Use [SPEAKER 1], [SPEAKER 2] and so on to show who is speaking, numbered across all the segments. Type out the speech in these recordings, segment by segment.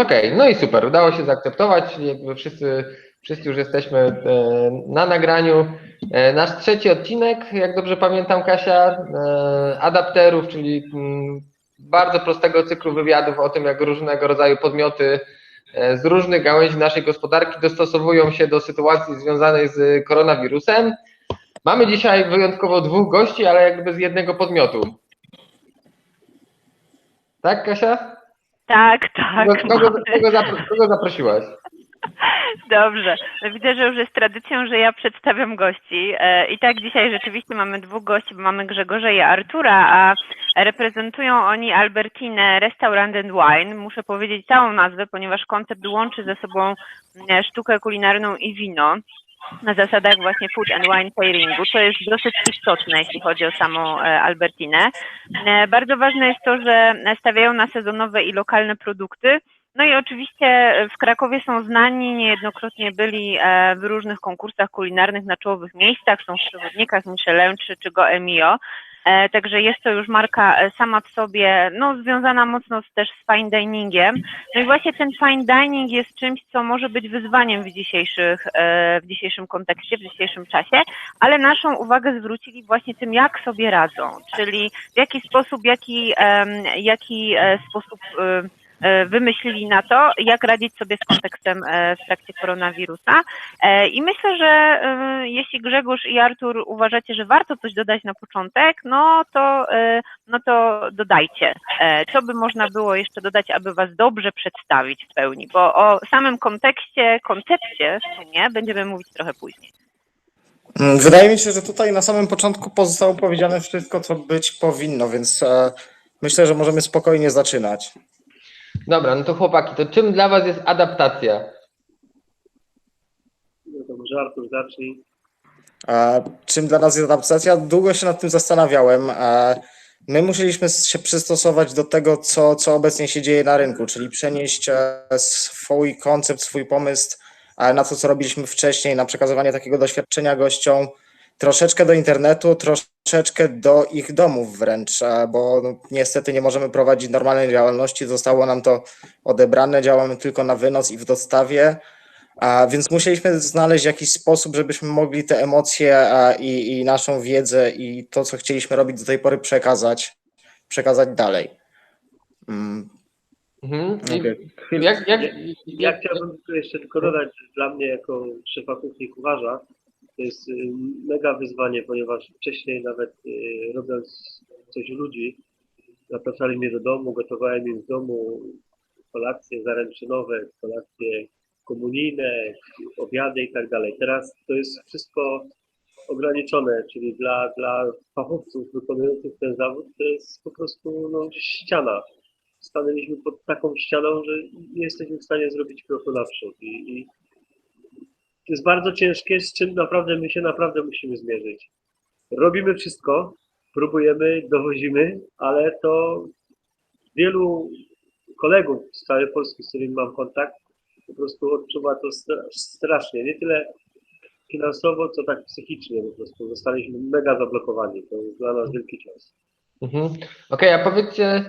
[SPEAKER 1] Okej, no i super, udało się zaakceptować, jakby wszyscy, wszyscy już jesteśmy e, na nagraniu. E, Nasz trzeci odcinek, jak dobrze pamiętam Kasia, e, adapterów, czyli mm, bardzo prostego cyklu wywiadów o tym, jak różnego rodzaju podmioty z różnych gałęzi naszej gospodarki dostosowują się do sytuacji związanej z koronawirusem. Mamy dzisiaj wyjątkowo dwóch gości, ale jakby z jednego podmiotu. Tak, Kasia?
[SPEAKER 2] Tak, tak.
[SPEAKER 1] Kogo, kogo, zapro- kogo zaprosiłaś?
[SPEAKER 2] Dobrze. Widzę, że już jest tradycją, że ja przedstawiam gości. E, I tak dzisiaj rzeczywiście mamy dwóch gości, bo mamy Grzegorza i Artura, a reprezentują oni Albertinę Restaurant and Wine. Muszę powiedzieć całą nazwę, ponieważ koncept łączy ze sobą e, sztukę kulinarną i wino na zasadach właśnie food and wine pairingu, co jest dosyć istotne, jeśli chodzi o samą e, Albertinę. E, Bardzo ważne jest to, że stawiają na sezonowe i lokalne produkty, no i oczywiście w Krakowie są znani, niejednokrotnie byli e, w różnych konkursach kulinarnych na czołowych miejscach, są w przewodnikach Michelin czy, czy Go Emio. E, Także jest to już marka e, sama w sobie, no związana mocno też z fine diningiem. No i właśnie ten fine dining jest czymś, co może być wyzwaniem w, dzisiejszych, e, w dzisiejszym kontekście, w dzisiejszym czasie, ale naszą uwagę zwrócili właśnie tym, jak sobie radzą, czyli w jaki sposób, jaki, jaki e, sposób e, e, wymyślili na to, jak radzić sobie z kontekstem e, w trakcie koronawirusa. E, I myślę, że e, jeśli Grzegorz i Artur uważacie, że warto coś dodać na początek, no to, e, no to dodajcie. E, Co by można było jeszcze dodać, aby Was dobrze przedstawić w pełni? Bo o samym kontekście, koncepcie w sumie będziemy mówić trochę później.
[SPEAKER 3] Mm, Wydaje mi się, że tutaj na samym początku pozostało powiedziane wszystko, co być powinno, więc e, myślę, że możemy spokojnie zaczynać.
[SPEAKER 1] Dobra, no to chłopaki, to czym dla Was jest adaptacja?
[SPEAKER 4] No to może Artur zacznij.
[SPEAKER 3] E, czym dla nas jest adaptacja? Długo się nad tym zastanawiałem. My musieliśmy się przystosować do tego, co, co obecnie się dzieje na rynku, czyli przenieść e, swój koncept, swój pomysł na to, co robiliśmy wcześniej, na przekazywanie takiego doświadczenia gościom, troszeczkę do internetu, troszeczkę do ich domów wręcz, bo no, niestety nie możemy prowadzić normalnej działalności, zostało nam to odebrane, działamy tylko na wynos i w dostawie. A więc musieliśmy znaleźć jakiś sposób, żebyśmy mogli te emocje i, i naszą wiedzę i to, co chcieliśmy robić do tej pory, przekazać, przekazać dalej. Mm,
[SPEAKER 1] Mhm.
[SPEAKER 3] Okej.
[SPEAKER 1] Jak, jak,
[SPEAKER 4] Ja chciałbym tylko jeszcze tylko dodać, że dla mnie jako szefa kuchni kucharza to jest y, mega wyzwanie, ponieważ wcześniej nawet y, robiąc coś ludzi, zapraszali mnie do domu, gotowałem im w domu kolacje zaręczynowe, kolacje komunijne, obiady i tak dalej. Teraz to jest wszystko ograniczone, czyli dla, dla fachowców wykonujących ten zawód to jest po prostu no, ściana. Stanęliśmy pod taką ścianą, że nie jesteśmy w stanie zrobić kroku naprzód. I, i jest bardzo ciężkie, z czym naprawdę my się naprawdę musimy zmierzyć. Robimy wszystko, próbujemy, dowozimy, ale to wielu kolegów z całej Polski, z którymi mam kontakt, po prostu odczuwa to stra- strasznie. Nie tyle finansowo, co tak psychicznie po prostu. Zostaliśmy mega zablokowani. To jest dla nas wielki cios.
[SPEAKER 1] Mhm. Okej, a powiedzcie,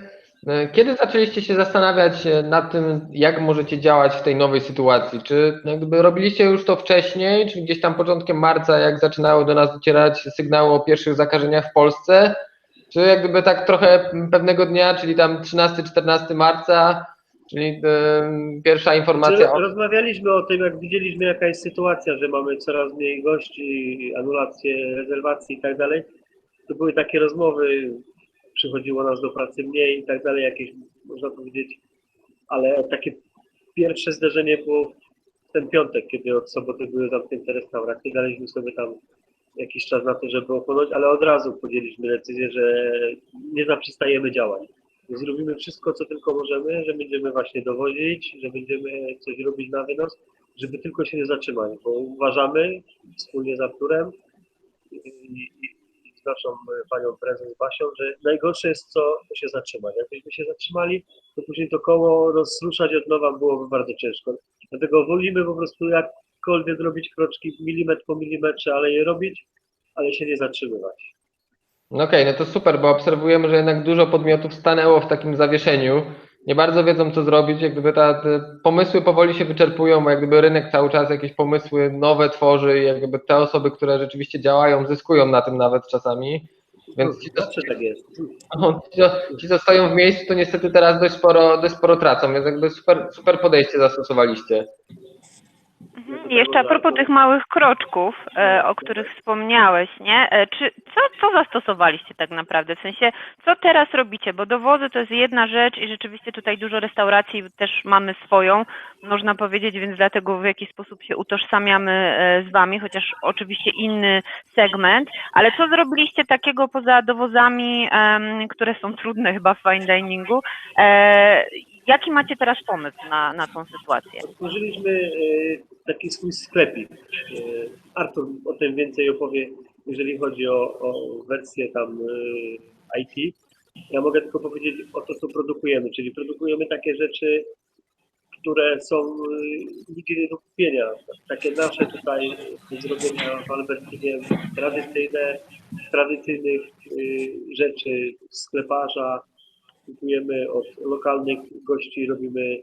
[SPEAKER 1] kiedy zaczęliście się zastanawiać e, nad tym, jak możecie działać w tej nowej sytuacji? Czy jakby robiliście już to wcześniej, czy gdzieś tam początkiem marca, jak zaczynały do nas docierać sygnały o pierwszych zakażeniach w Polsce? Czy jak gdyby tak trochę pewnego dnia, czyli tam 13-14 marca, czyli e, pierwsza informacja o...
[SPEAKER 4] rozmawialiśmy o tym, jak widzieliśmy jaka jest sytuacja, że mamy coraz mniej gości, anulacje, rezerwacji i tak dalej. To były takie rozmowy, przychodziło nas do pracy mniej i tak dalej, jakieś można powiedzieć, ale takie pierwsze zderzenie było w ten piątek, kiedy od soboty były zamknięte restauracje. Daliśmy sobie tam jakiś czas na to, żeby ochłonąć, ale od razu podjęliśmy decyzję, że nie zaprzestajemy działań. Zrobimy wszystko, co tylko możemy, że będziemy właśnie dowozić, że będziemy coś robić na wynos, żeby tylko się nie zatrzymać, bo uważamy wspólnie z Arturem i, i, naszą panią prezes Basią, że najgorsze jest co, się zatrzymać. Jakbyśmy się zatrzymali, to później to koło rozruszać od nowa byłoby bardzo ciężko. Dlatego wolimy po prostu jakkolwiek robić kroczki milimetr po milimetrze, ale je robić, ale się nie zatrzymywać.
[SPEAKER 1] No Okej, no to super, bo obserwujemy, że jednak dużo podmiotów stanęło w takim zawieszeniu nie bardzo wiedzą, co zrobić. Jak gdyby ta, te pomysły powoli się wyczerpują, bo jak gdyby rynek cały czas jakieś pomysły nowe tworzy i jak gdyby te osoby, które rzeczywiście działają, zyskują na tym nawet czasami. Więc ci,
[SPEAKER 4] Zawsze tak jest.
[SPEAKER 1] no, ci, co- ci, co stoją w miejscu, to niestety teraz dość sporo, dość sporo tracą, więc jakby super, super podejście zastosowaliście.
[SPEAKER 2] Mhm. Jeszcze a propos tych małych kroczków, e, o których wspomniałeś, nie? E, Czy co, co zastosowaliście tak naprawdę? W sensie, co teraz robicie? Bo dowozy to jest jedna rzecz i rzeczywiście tutaj dużo restauracji też mamy swoją, można powiedzieć, więc dlatego w jakiś sposób się utożsamiamy e, z wami, chociaż oczywiście inny segment. Ale co zrobiliście takiego poza dowozami, które są trudne chyba w fine diningu? Jaki macie teraz pomysł na, na tą sytuację?
[SPEAKER 4] Otworzyliśmy e, taki swój sklepik. E, Artur o tym więcej opowie, jeżeli chodzi o, o wersję tam e, IT. Ja mogę tylko powiedzieć o to, co produkujemy, czyli produkujemy takie rzeczy, które są nigdzie nie do kupienia. Takie nasze tutaj zrobienia w Albertinie tradycyjne, tradycyjnych rzeczy skleparza. Kupujemy od lokalnych gości, robimy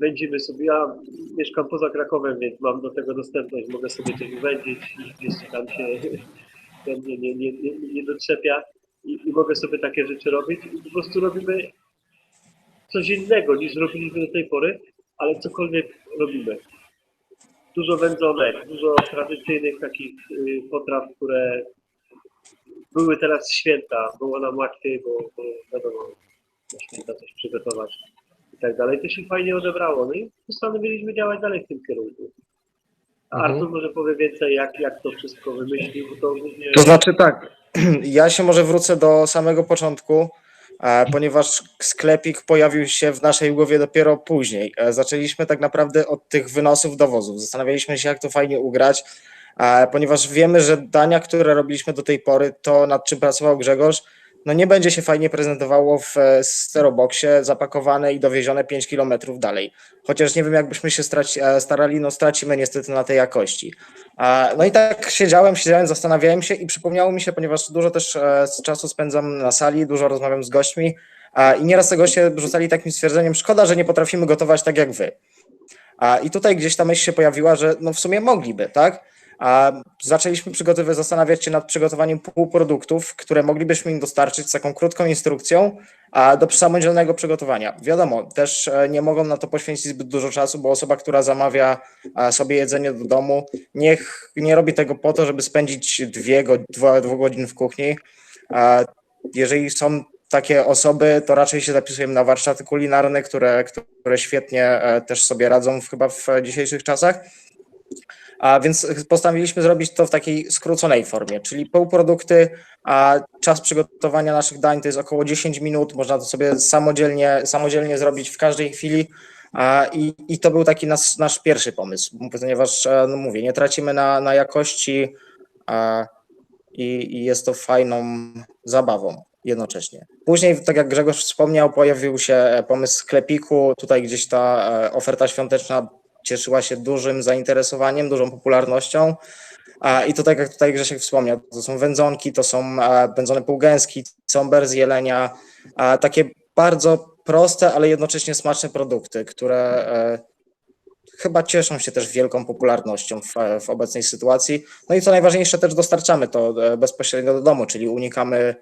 [SPEAKER 4] Będziemy sobie, ja mieszkam poza Krakowem, więc mam do tego dostępność, mogę sobie coś wędzić, gdzieś tam się nie, nie, nie, nie, nie dotrzepia i, i mogę sobie takie rzeczy robić i po prostu robimy coś innego niż robiliśmy do tej pory, ale cokolwiek robimy. Dużo wędzonek, dużo tradycyjnych takich y, potraw, które były teraz święta, było nam łatwiej, bo, bo wiadomo, na święta coś przygotować i tak dalej. To się fajnie odebrało. No i postanowiliśmy działać dalej w tym kierunku. A
[SPEAKER 1] Mhm.
[SPEAKER 4] Artur może powie więcej, jak, jak to wszystko wymyślił, bo to głównie...
[SPEAKER 3] To znaczy tak, ja się może wrócę do samego początku, e, ponieważ sklepik pojawił się w naszej głowie dopiero później. E, Zaczęliśmy tak naprawdę od tych wynosów dowozów. Zastanawialiśmy się, jak to fajnie ugrać, ponieważ wiemy, że dania, które robiliśmy do tej pory, to nad czym pracował Grzegorz, no nie będzie się fajnie prezentowało w e, steroboxie, zapakowane i dowiezione 5 kilometrów dalej. Chociaż nie wiem, jakbyśmy się straci, e, starali, no stracimy niestety na tej jakości. E, No i tak siedziałem, siedziałem, zastanawiałem się i przypomniało mi się, ponieważ dużo też e, czasu spędzam na sali, dużo rozmawiam z gośćmi e, i nieraz te goście rzucali takim stwierdzeniem, szkoda, że nie potrafimy gotować tak jak wy. I tutaj gdzieś ta myśl się pojawiła, że no w sumie mogliby, tak? A zaczęliśmy przygotowywać, zastanawiać się nad przygotowaniem półproduktów, które moglibyśmy im dostarczyć z taką krótką instrukcją a do samodzielnego przygotowania. Wiadomo, też e, nie mogą na to poświęcić zbyt dużo czasu, bo osoba, która zamawia e, sobie jedzenie do domu, niech nie robi tego po to, żeby spędzić dwie, dwa, dwóch godzin w kuchni. Jeżeli są takie osoby, to raczej się zapisujemy na warsztaty kulinarne, które, które świetnie e, też sobie radzą chyba w dzisiejszych czasach. A więc postanowiliśmy zrobić to w takiej skróconej formie, czyli półprodukty, a czas przygotowania naszych dań to jest około 10 minut. Można to sobie samodzielnie, samodzielnie zrobić w każdej chwili. I, I to był taki nasz, nasz pierwszy pomysł, ponieważ, e, no mówię, nie tracimy na, na jakości i, i jest to fajną zabawą jednocześnie. Później, tak jak Grzegorz wspomniał, pojawił się pomysł sklepiku. Tutaj gdzieś ta e, oferta świąteczna cieszyła się dużym zainteresowaniem, dużą popularnością. I to tak jak tutaj Grzesiek wspomniał, to są wędzonki, to są wędzone półgęski, cąber z jelenia, takie bardzo proste, ale jednocześnie smaczne produkty, które e, chyba cieszą się też wielką popularnością w, w obecnej sytuacji. No i co najważniejsze, też dostarczamy to e, bezpośrednio do domu, czyli unikamy,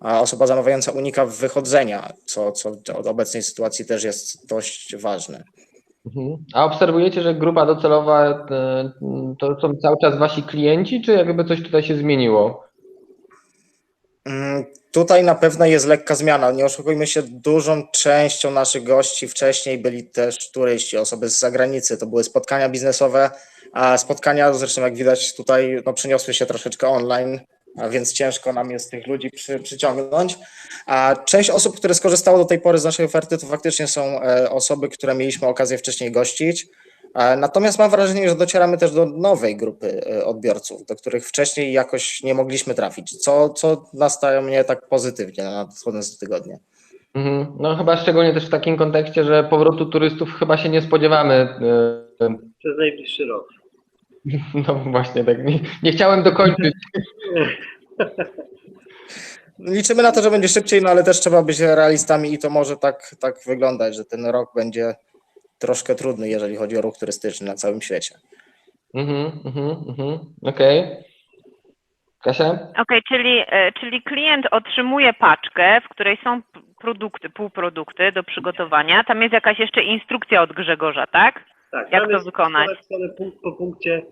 [SPEAKER 3] osoba zamawiająca unika wychodzenia, co, co od obecnej sytuacji też jest dość ważne.
[SPEAKER 1] Mhm. A obserwujecie, że grupa docelowa e, to są cały czas wasi klienci, czy jakby coś tutaj się zmieniło?
[SPEAKER 3] Mm, Tutaj na pewno jest lekka zmiana. Nie oszukujmy się, dużą częścią naszych gości wcześniej byli też turyści, osoby z zagranicy. To były spotkania biznesowe, a spotkania zresztą jak widać tutaj no, przeniosły się troszeczkę online, więc ciężko nam jest tych ludzi przy, przyciągnąć. A część osób, które skorzystało do tej pory z naszej oferty, to faktycznie są e, osoby, które mieliśmy okazję wcześniej gościć. E, Natomiast mam wrażenie, że docieramy też do nowej grupy e, odbiorców, do których wcześniej jakoś nie mogliśmy trafić, co, co nastaje mnie tak pozytywnie na nadchodzące tygodnie.
[SPEAKER 1] Mhm. No chyba szczególnie też w takim kontekście, że powrotu turystów chyba się nie spodziewamy.
[SPEAKER 4] Przez najbliższy rok.
[SPEAKER 1] No właśnie, tak. Nie, nie chciałem dokończyć.
[SPEAKER 3] liczymy na to, że będzie szybciej, no ale też trzeba być realistami i to może tak, tak wyglądać, że ten rok będzie troszkę trudny, jeżeli chodzi o ruch turystyczny na całym świecie.
[SPEAKER 1] Mhm, mhm, mhm. Okej. Kasia?
[SPEAKER 2] Okej, czyli, e, czyli klient otrzymuje paczkę, w której są produkty, półprodukty do przygotowania. Tam jest jakaś jeszcze instrukcja od Grzegorza, tak?
[SPEAKER 4] Tak,
[SPEAKER 2] Jak to wykonać?
[SPEAKER 4] punkt po punkcie.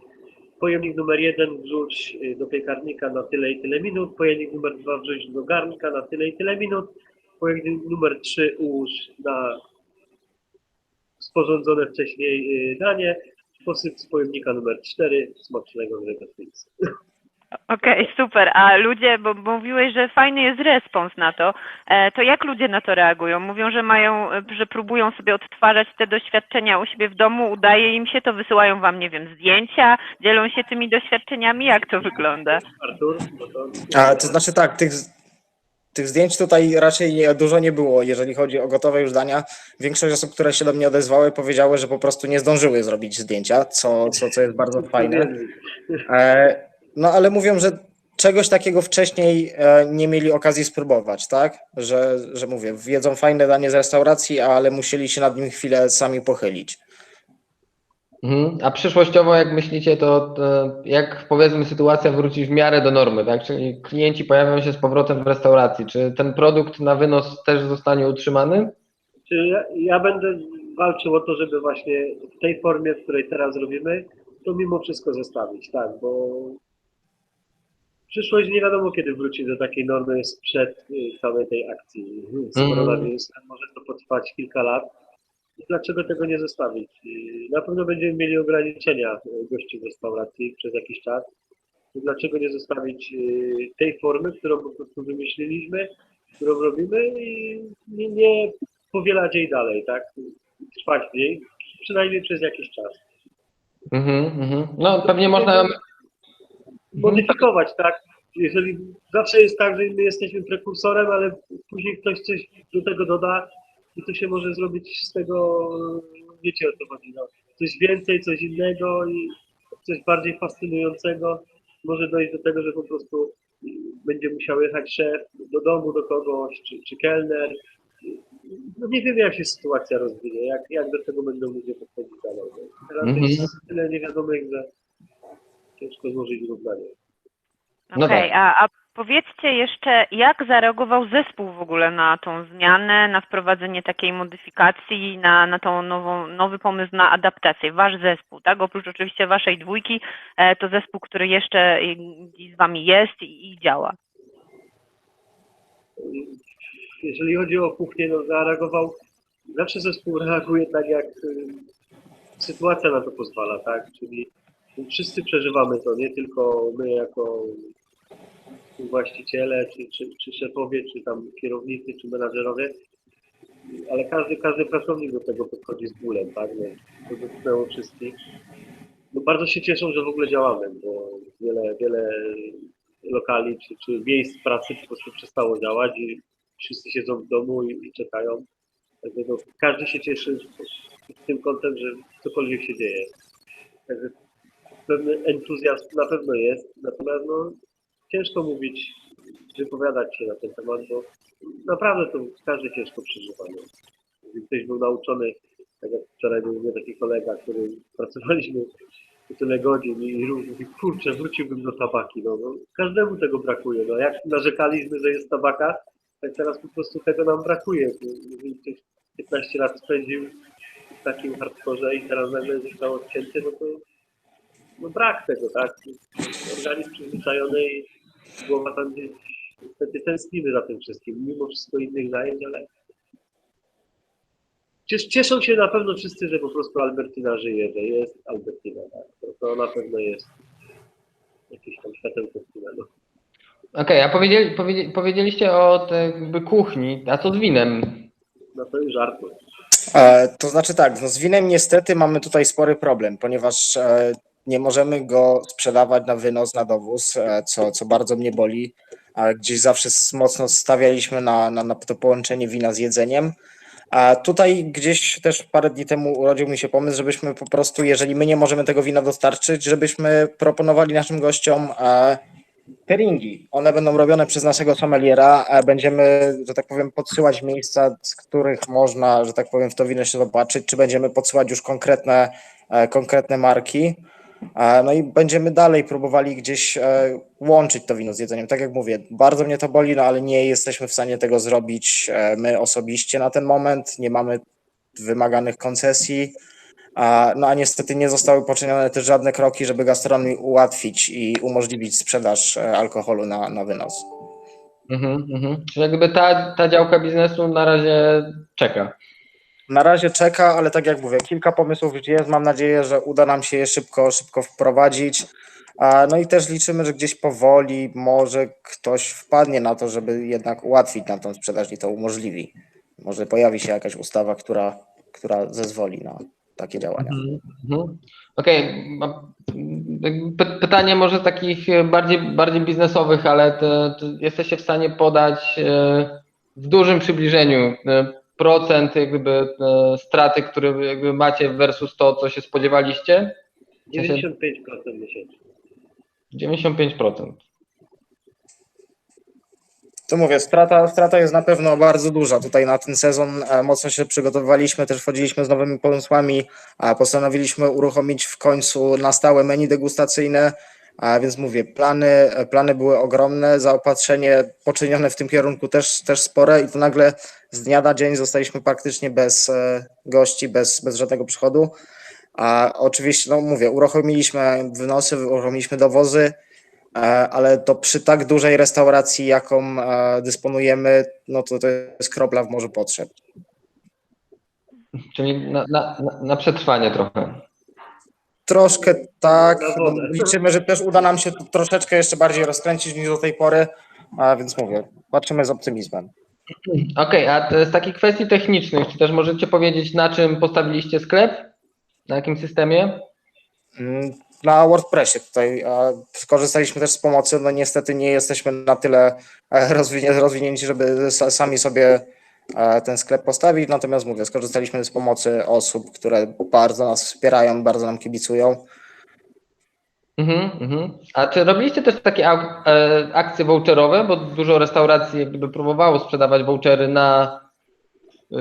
[SPEAKER 4] Pojemnik numer jeden wrzuć y, do piekarnika na tyle i tyle minut, pojemnik numer dwa wrzuć do garnka na tyle i tyle minut, pojemnik numer trzy ułóż na sporządzone wcześniej y, danie, posyp z pojemnika numer cztery, smacznego Grzegorz
[SPEAKER 2] Okej, super. A ludzie, bo bo mówiłeś, że fajny jest respons na to, e, to jak ludzie na to reagują? Mówią, że mają, że próbują sobie odtwarzać te doświadczenia u siebie w domu, udaje im się to, wysyłają wam, nie wiem, zdjęcia, dzielą się tymi doświadczeniami, jak to wygląda?
[SPEAKER 3] A, to znaczy tak, tych, tych zdjęć tutaj raczej nie, dużo nie było, jeżeli chodzi o gotowe już dania. Większość osób, które się do mnie odezwały, powiedziały, że po prostu nie zdążyły zrobić zdjęcia, co, co, co jest bardzo fajne. E, no ale mówią, że czegoś takiego wcześniej e, nie mieli okazji spróbować, tak? Że, że mówię, wiedzą fajne danie z restauracji, ale musieli się nad nim chwilę sami pochylić.
[SPEAKER 1] Mhm. A przyszłościowo, jak myślicie, to, to jak powiedzmy sytuacja wróci w miarę do normy, tak? Czyli klienci pojawią się z powrotem w restauracji. Czy ten produkt na wynos też zostanie utrzymany?
[SPEAKER 4] Czy ja, ja będę walczył o to, żeby właśnie w tej formie, w której teraz robimy, to mimo wszystko zostawić, tak, bo przyszłość nie wiadomo kiedy wróci do takiej normy sprzed y, całej tej akcji z
[SPEAKER 1] Mhm.
[SPEAKER 4] koronawirusem. Może to potrwać kilka lat. I Dlaczego tego nie zostawić? Y, Na pewno będziemy mieli ograniczenia y, gości w restauracji przez jakiś czas. Dlaczego nie zostawić y, tej formy, którą po prostu wymyśliliśmy, którą robimy i nie, nie powielać jej dalej, tak? Trwać w niej, przynajmniej przez jakiś czas.
[SPEAKER 1] Mhm, mhm. No pewnie można...
[SPEAKER 4] Modyfikować, tak? Jeżeli zawsze jest tak, że my jesteśmy prekursorem, ale później ktoś coś do tego doda i to się może zrobić z tego, wiecie o co chodzi, no. coś więcej, coś innego i coś bardziej fascynującego. Może dojść do tego, że po prostu będzie musiał jechać szef do domu do kogoś, czy, czy kelner. No nie wiem, jak się sytuacja rozwinie, jak, jak do tego będą ludzie podchodzić dalej. Teraz
[SPEAKER 1] Mhm.
[SPEAKER 4] jest tyle niewiadomych, że ciężko złożyć równanie.
[SPEAKER 1] No
[SPEAKER 2] Okej,
[SPEAKER 1] tak.
[SPEAKER 2] a, a powiedzcie jeszcze, jak zareagował zespół w ogóle na tą zmianę, na wprowadzenie takiej modyfikacji, na, na tą nową, nowy pomysł na adaptację? Wasz zespół, tak? Oprócz oczywiście waszej dwójki, e, to zespół, który jeszcze z wami jest i, i działa.
[SPEAKER 4] Jeżeli chodzi o kuchnię, no zareagował, zawsze zespół reaguje tak, jak y, sytuacja na to pozwala, tak? Czyli wszyscy przeżywamy to, nie tylko my jako właściciele, czy, czy, czy szefowie, czy tam kierownicy, czy menadżerowie, ale każdy, każdy pracownik do tego podchodzi z bólem, tak? No, to dotknęło wszystkich. No bardzo się cieszą, że w ogóle działamy, bo wiele, wiele lokali czy, czy miejsc pracy po prostu przestało działać i wszyscy siedzą w domu i, i czekają. Także no, każdy się cieszy w tym kątem, że cokolwiek się dzieje. Także pewny entuzjazm na pewno jest, natomiast no, ciężko mówić, wypowiadać się na ten temat, bo naprawdę to każdy ciężko przeżywa. No. Ktoś był nauczony, tak jak wczoraj był mnie taki kolega, który pracowaliśmy tyle godzin i mówi, kurczę, wróciłbym do tabaki. No, no, każdemu tego brakuje. No, jak narzekaliśmy, że jest tabaka, tak teraz po prostu tego nam brakuje. Jeżeli ktoś 15 lat spędził w takim hardkorze i teraz nagle został odcięty, no to no brak tego, tak? Organizm przyzwyczajony i głowa tam gdzieś niestety tęsknimy za tym wszystkim, mimo wszystko innych zajęć, ale Cies- cieszą się na pewno wszyscy, że po prostu Albertina żyje, że jest Albertina, tak? To, to na pewno jest jakieś tam światełko w tunelu.
[SPEAKER 1] Okej, a powiedzieli, powiedzieli, powiedzieliście o tej jakby kuchni, a co z winem?
[SPEAKER 4] No to już Artur.
[SPEAKER 3] E, To znaczy tak, no z winem niestety mamy tutaj spory problem, ponieważ e, nie możemy go sprzedawać na wynos, na dowóz, e, co, co bardzo mnie boli. A Gdzieś zawsze mocno stawialiśmy na, na, na to połączenie wina z jedzeniem. A tutaj gdzieś też parę dni temu urodził mi się pomysł, żebyśmy po prostu, jeżeli my nie możemy tego wina dostarczyć, żebyśmy proponowali naszym gościom e, Pairingi. One będą robione przez naszego sommeliera. Będziemy, że tak powiem, podsyłać miejsca, z których można, że tak powiem, w to wino się zobaczyć, czy będziemy podsyłać już konkretne, e, konkretne marki. No i będziemy dalej próbowali gdzieś e, łączyć to wino z jedzeniem. Tak jak mówię, bardzo mnie to boli, no ale nie jesteśmy w stanie tego zrobić e, my osobiście na ten moment. Nie mamy wymaganych koncesji. No a niestety nie zostały poczynione też żadne kroki, żeby gastronomii ułatwić i umożliwić sprzedaż e, alkoholu na, na wynos.
[SPEAKER 1] Mhm, mhm. Czyli jakby ta, ta działka biznesu na razie czeka.
[SPEAKER 3] Na razie czeka, ale tak jak mówię, kilka pomysłów już jest. Mam nadzieję, że uda nam się je szybko, szybko wprowadzić. No i też liczymy, że gdzieś powoli może ktoś wpadnie na to, żeby jednak ułatwić nam tą sprzedaż i to umożliwi. Może pojawi się jakaś ustawa, która, która zezwoli na takie działania.
[SPEAKER 1] Mhm, mhm. Okej, py- pytanie może takich bardziej, bardziej biznesowych, ale te, te jesteście w stanie podać e, w dużym przybliżeniu e, procent jakby e, straty, które jakby macie versus to, co się spodziewaliście? W sensie
[SPEAKER 4] 95% miesięcznie.
[SPEAKER 1] 95%.
[SPEAKER 3] To mówię, strata, strata jest na pewno bardzo duża. Tutaj na ten sezon e, mocno się przygotowywaliśmy, też wchodziliśmy z nowymi pomysłami, a postanowiliśmy uruchomić w końcu na stałe menu degustacyjne, a więc mówię, plany, e, plany były ogromne, zaopatrzenie poczynione w tym kierunku też, też spore i to nagle z dnia na dzień zostaliśmy praktycznie bez e, gości, bez, bez żadnego przychodu. A oczywiście, no mówię, uruchomiliśmy wynosy, uruchomiliśmy dowozy, E, ale to przy tak dużej restauracji, jaką e, dysponujemy, no to to jest kropla w morzu potrzeb.
[SPEAKER 1] Czyli na, na, na- przetrwanie trochę.
[SPEAKER 3] Troszkę tak, no, liczymy, że też uda nam się to troszeczkę jeszcze bardziej rozkręcić niż do tej pory, a więc mówię, patrzymy z optymizmem.
[SPEAKER 1] Okej, a te- z takich kwestii technicznych, czy też możecie powiedzieć, na czym postawiliście sklep? Na jakim systemie?
[SPEAKER 3] Mm, Na WordPressie tutaj skorzystaliśmy też z pomocy, no niestety nie jesteśmy na tyle e, rozwinięci, żeby sa- sami sobie e, ten sklep postawić, natomiast mówię, skorzystaliśmy z pomocy osób, które bardzo nas wspierają, bardzo nam kibicują.
[SPEAKER 1] Mhm, mhm. A czy robiliście też takie au- e, akcje voucherowe, bo dużo restauracji jak gdyby próbowało sprzedawać vouchery na, y,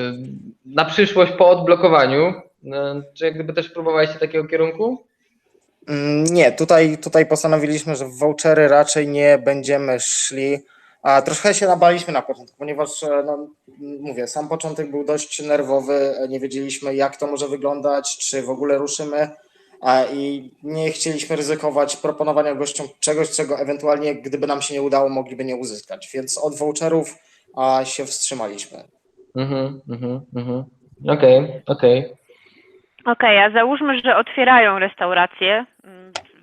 [SPEAKER 1] na przyszłość po odblokowaniu. E, Czy jak gdyby też próbowaliście takiego kierunku?
[SPEAKER 3] Mm, Nie, tutaj, tutaj postanowiliśmy, że w vouchery raczej nie będziemy szli. A trochę się nabaliśmy na początku, ponieważ e, no, mówię, sam początek był dość nerwowy, nie wiedzieliśmy jak to może wyglądać, czy w ogóle ruszymy i nie chcieliśmy ryzykować proponowania gościom czegoś, czego ewentualnie gdyby nam się nie udało, mogliby nie uzyskać, więc od voucherów a, się wstrzymaliśmy.
[SPEAKER 1] Mhm, mhm, mhm. Okej, okej.
[SPEAKER 2] Okej, a załóżmy, że otwierają restauracje mm,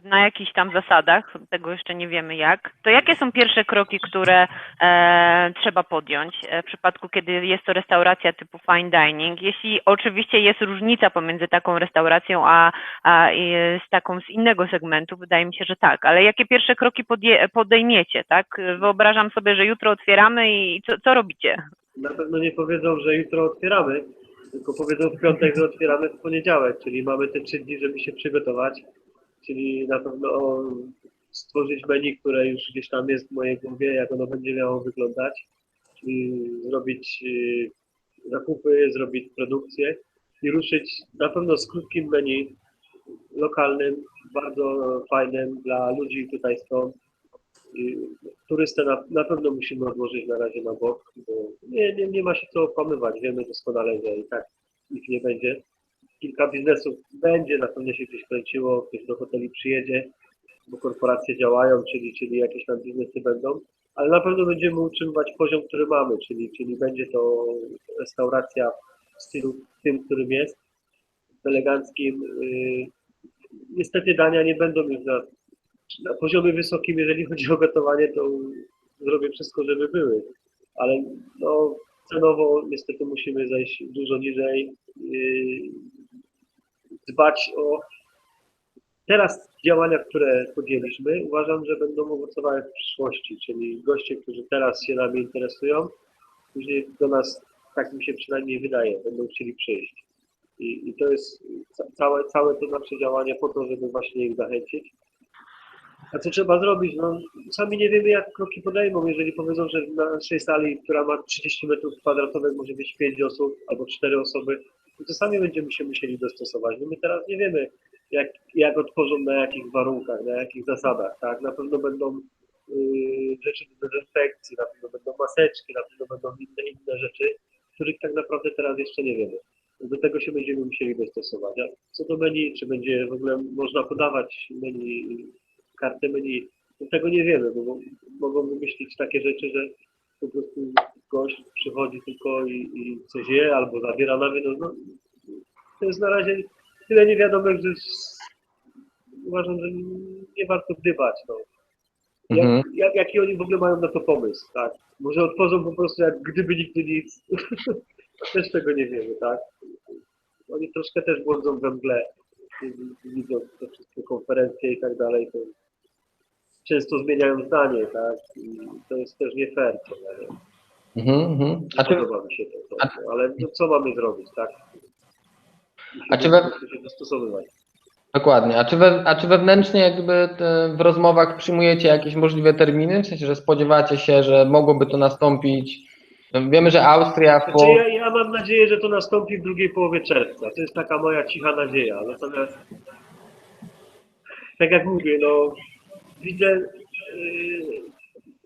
[SPEAKER 2] na jakichś tam zasadach, tego jeszcze nie wiemy jak. To jakie są pierwsze kroki, które e, trzeba podjąć e, w przypadku, kiedy jest to restauracja typu fine dining? Jeśli oczywiście jest różnica pomiędzy taką restauracją a, a z taką z innego segmentu, wydaje mi się, że tak, ale jakie pierwsze kroki podje, podejmiecie, tak? Wyobrażam sobie, że jutro otwieramy i co, co robicie?
[SPEAKER 4] Na pewno nie powiedzą, że jutro otwieramy, tylko powiedzą w piątek, że otwieramy w poniedziałek, czyli mamy te trzy dni, żeby się przygotować, czyli na pewno stworzyć menu, które już gdzieś tam jest w mojej głowie, jak ono będzie miało wyglądać, czyli zrobić y, zakupy, zrobić produkcję i ruszyć na pewno z krótkim menu lokalnym, bardzo fajnym dla ludzi tutaj stąd. I turystę na, na pewno musimy odłożyć na razie na bok, bo nie, nie, nie ma się co okłamywać. Wiemy doskonale, że i tak ich nie będzie. Kilka biznesów będzie, na pewno się gdzieś kręciło, ktoś do hoteli przyjedzie, bo korporacje działają, czyli, czyli jakieś tam biznesy będą, ale na pewno będziemy utrzymywać poziom, który mamy, czyli, czyli będzie to restauracja w stylu tym, którym jest, eleganckim. Yy, Niestety dania nie będą już na na poziomie wysokim, jeżeli chodzi o gotowanie, to zrobię wszystko, żeby były. Ale no, cenowo niestety musimy zejść dużo niżej. Dbać o teraz działania, które podjęliśmy, uważam, że będą owocowały w przyszłości, czyli goście, którzy teraz się nami interesują, później do nas, tak mi się przynajmniej wydaje, będą chcieli przyjść. I, i to jest ca- całe, całe to nasze działanie po to, żeby właśnie ich zachęcić. A co trzeba zrobić? No, sami nie wiemy, jak kroki podejmą. Jeżeli powiedzą, że na naszej sali, która ma 30 metrów kwadratowych, może być 5 osób albo 4 osoby, to sami będziemy się musieli dostosować. No my teraz nie wiemy, jak, jak otworzą, na jakich warunkach, na jakich zasadach. Tak? Na pewno będą yy, rzeczy do dezynfekcji, na pewno będą maseczki, na pewno będą inne, inne rzeczy, których tak naprawdę teraz jeszcze nie wiemy. Do tego się będziemy musieli dostosować. A co do menu, czy będzie w ogóle można podawać menu, kartę menu, no tego nie wiemy, bo mo- mogą wymyślić takie rzeczy, że po prostu gość przychodzi tylko i, i coś je albo zabiera na wynos. No, to jest na razie tyle niewiadomych, że uważam, że nie warto gdybać. No. Jak,
[SPEAKER 1] Mhm.
[SPEAKER 4] jak, jaki oni w ogóle mają na to pomysł, tak? Może otworzą po prostu jak gdyby nigdy nic. też tego nie wiemy, tak? Oni troszkę też błądzą we mgle, widzą te wszystkie konferencje i tak dalej, to często zmieniają zdanie, tak? I to jest też nie fair?
[SPEAKER 1] Mhm, mhm. A czy,
[SPEAKER 4] podoba mi się to,
[SPEAKER 1] a-
[SPEAKER 4] to ale no, co mamy zrobić, tak? Musimy
[SPEAKER 1] A czy we-
[SPEAKER 4] się dostosowywać.
[SPEAKER 1] dokładnie. A czy, we, a czy wewnętrznie jakby te, w rozmowach przyjmujecie jakieś możliwe terminy? W sensie, że spodziewacie się, że mogłoby to nastąpić? Wiemy, że Austria po...
[SPEAKER 4] Znaczy ja, ja mam nadzieję, że to nastąpi w drugiej połowie czerwca. To jest taka moja cicha nadzieja. Natomiast tak jak mówię, no widzę, yy,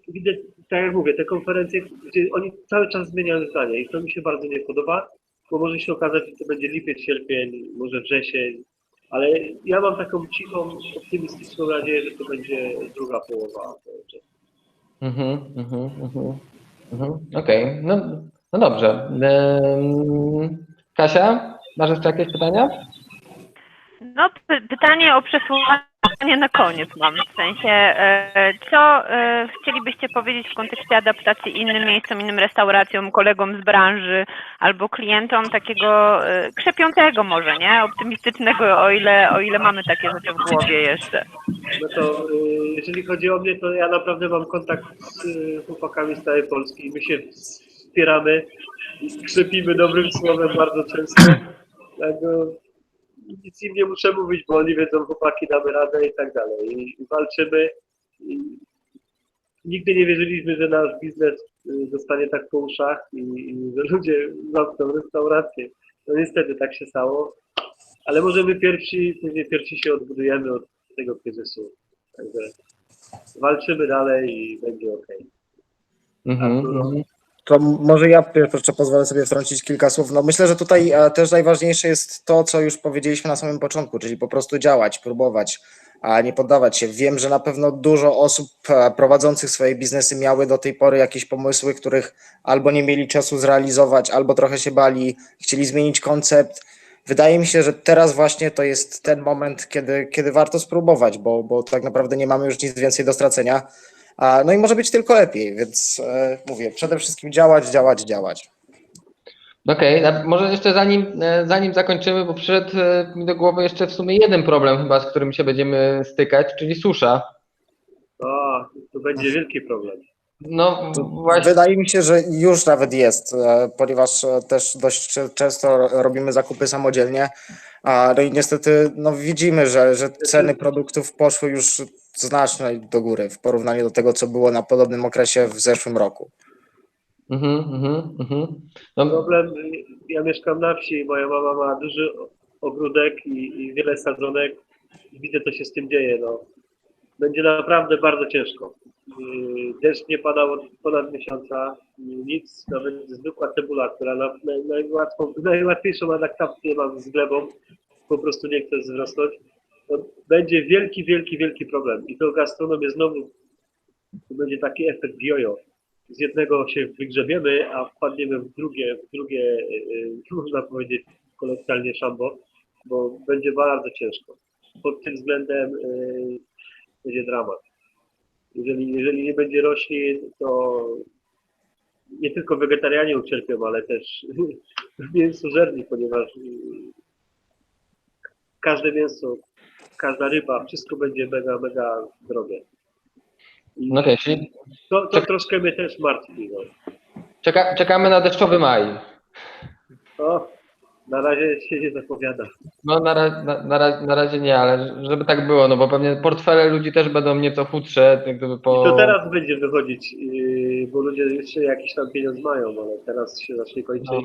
[SPEAKER 4] widzę, tak jak mówię, te konferencje, gdzie oni cały czas zmieniają zdanie i to mi się bardzo nie podoba, bo może się okazać, że to będzie lipiec, sierpień, może wrzesień, ale ja mam taką cichą, optymistyczną nadzieję, że to będzie druga połowa.
[SPEAKER 1] Mhm, mhm, mhm, mhm. Okej, no, no dobrze. Kasia, masz jeszcze jakieś pytania?
[SPEAKER 2] No, py- pytanie o przesłanie na koniec mam. W sensie, e, co e, chcielibyście powiedzieć w kontekście adaptacji innym miejscom, innym restauracjom, kolegom z branży albo klientom takiego e, krzepiącego może, nie? Optymistycznego, o ile, o ile mamy takie rzeczy w głowie jeszcze.
[SPEAKER 4] No to y, jeżeli chodzi o mnie, to ja naprawdę mam kontakt z chłopakami z całej Polski. My się wspieramy, krzepimy dobrym słowem bardzo często. Nic im nie muszę mówić, bo oni wiedzą, chłopaki damy radę i tak dalej. I, walczymy. I nigdy nie wierzyliśmy, że nasz biznes y, zostanie tak po uszach i, i że ludzie zamkną restaurację. No niestety tak się stało. Ale może my pierwsi, później pierwsi się odbudujemy od tego kryzysu. Także walczymy dalej i będzie ok.
[SPEAKER 1] Mhm,
[SPEAKER 4] Arturo?
[SPEAKER 3] To może ja jeszcze pozwolę sobie wtrącić kilka słów. No myślę, że tutaj e, też najważniejsze jest to, co już powiedzieliśmy na samym początku, czyli po prostu działać, próbować, a nie poddawać się. Wiem, że na pewno dużo osób e, prowadzących swoje biznesy miały do tej pory jakieś pomysły, których albo nie mieli czasu zrealizować, albo trochę się bali, chcieli zmienić koncept. Wydaje mi się, że teraz właśnie to jest ten moment, kiedy, kiedy warto spróbować, bo, bo tak naprawdę nie mamy już nic więcej do stracenia. A, No i może być tylko lepiej, więc e, mówię, przede wszystkim działać, działać, działać.
[SPEAKER 1] Okej, a może jeszcze zanim, e, zanim zakończymy, bo przyszedł e, mi do głowy jeszcze w sumie jeden problem chyba, z którym się będziemy stykać, czyli susza.
[SPEAKER 4] O, to będzie wielki problem.
[SPEAKER 1] No właśnie,
[SPEAKER 3] Wydaje mi się, że już nawet jest, ponieważ też dość często robimy zakupy samodzielnie. A, no i niestety no widzimy, że, że ceny produktów poszły już znacznie do góry w porównaniu do tego, co było na podobnym okresie w zeszłym roku.
[SPEAKER 1] mhm, mhm, mhm. No,
[SPEAKER 4] Problem, ja mieszkam na wsi, moja mama ma duży ogródek i, i wiele sadzonek. Widzę, co się z tym dzieje. No. Będzie naprawdę bardzo ciężko. Yy, Deszcz nie padał od ponad miesiąca, nic, nawet zwykła cebula, która na, na, najłatwą, najłatwiejszą adaptację mam z glebą, po prostu nie chce wzrosnąć. To będzie wielki, wielki, wielki problem. I to gastronomię znowu, to będzie taki efekt jojo. Z jednego się wygrzebiemy, a wpadniemy w drugie, w drugie, yy, można powiedzieć kolokwialnie szambo, bo będzie bardzo ciężko. Pod tym względem yy, będzie dramat. Jeżeli, jeżeli nie będzie roślin, to nie tylko wegetarianie ucierpią, ale też mięsożerni, ponieważ każde mięso, każda ryba, wszystko będzie mega, mega drogie.
[SPEAKER 1] No okej, czyli
[SPEAKER 4] to, to troszkę mnie też martwi. No.
[SPEAKER 1] czeka, czekamy na deszczowy maj.
[SPEAKER 4] O, Na razie się nie zapowiada.
[SPEAKER 1] No na, ra- na, na, na razie nie, ale żeby tak było, no bo pewnie portfele ludzi też będą nieco chudsze, gdyby po...
[SPEAKER 4] I to teraz będzie wychodzić, yy, bo ludzie jeszcze jakiś tam pieniądz mają, ale teraz się zacznie kończyć.
[SPEAKER 1] No.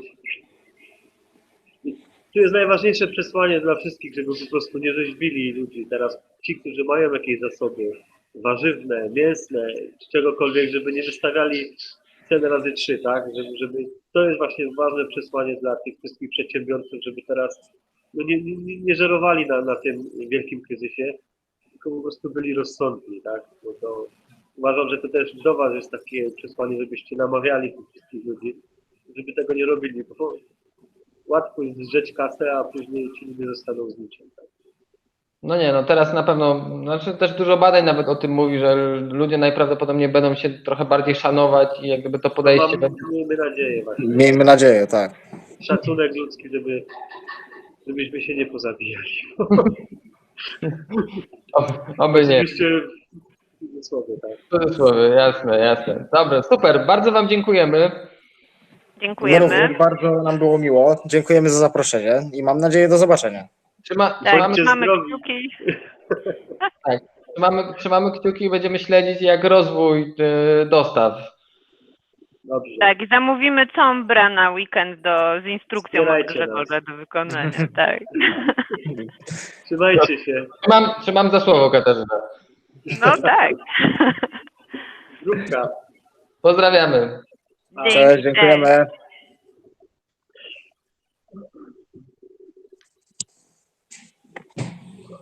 [SPEAKER 4] Tu jest najważniejsze przesłanie dla wszystkich, żeby po prostu nie rzeźbili ludzi. Teraz ci, którzy mają jakieś zasoby warzywne, mięsne, czy czegokolwiek, żeby nie wystawiali ceny razy trzy, tak? Żeby, żeby, to jest właśnie ważne przesłanie dla tych wszystkich przedsiębiorców, żeby teraz no nie, nie, nie żerowali na, na tym wielkim kryzysie, tylko po prostu byli rozsądni, tak? Bo to uważam, że to też do Was jest takie przesłanie, żebyście namawiali tych wszystkich ludzi, żeby tego nie robili, bo łatwo jest zrzeć kasę, a później ci ludzie zostaną z niczym. Tak?
[SPEAKER 1] No nie, no teraz na pewno, znaczy też dużo badań nawet o tym mówi, że ludzie najprawdopodobniej będą się trochę bardziej szanować i jak gdyby to podejście
[SPEAKER 4] Mam,
[SPEAKER 1] będzie...
[SPEAKER 4] miejmy nadzieję właśnie.
[SPEAKER 3] Miejmy nadzieję, tak.
[SPEAKER 4] Szacunek ludzki, żeby, żebyśmy się nie pozabijali.
[SPEAKER 1] Oby, nie.
[SPEAKER 4] Żebyście w cudzysłowie, tak.
[SPEAKER 1] W cudzysłowie, jasne, jasne. Dobra, super, bardzo Wam dziękujemy.
[SPEAKER 3] My
[SPEAKER 2] Dziękujemy.
[SPEAKER 3] również bardzo nam było miło. Dziękujemy za zaproszenie i mam nadzieję do zobaczenia.
[SPEAKER 1] Trzyma,
[SPEAKER 2] Tak,
[SPEAKER 1] trzymamy,
[SPEAKER 2] mamy
[SPEAKER 4] zdrowi.
[SPEAKER 2] kciuki.
[SPEAKER 1] trzymamy, trzymamy kciuki i będziemy śledzić jak rozwój y, dostaw.
[SPEAKER 4] Dobrze.
[SPEAKER 2] Tak, i zamówimy combra na weekend do, z instrukcją od
[SPEAKER 4] Wspierajcie
[SPEAKER 2] Grzegorza do wykonania. Tak.
[SPEAKER 4] Trzymajcie się.
[SPEAKER 1] Trzymam, trzymam za słowo Katarzyna.
[SPEAKER 2] No tak.
[SPEAKER 4] Grupka.
[SPEAKER 1] Pozdrawiamy.
[SPEAKER 3] Cześć, dziękujemy.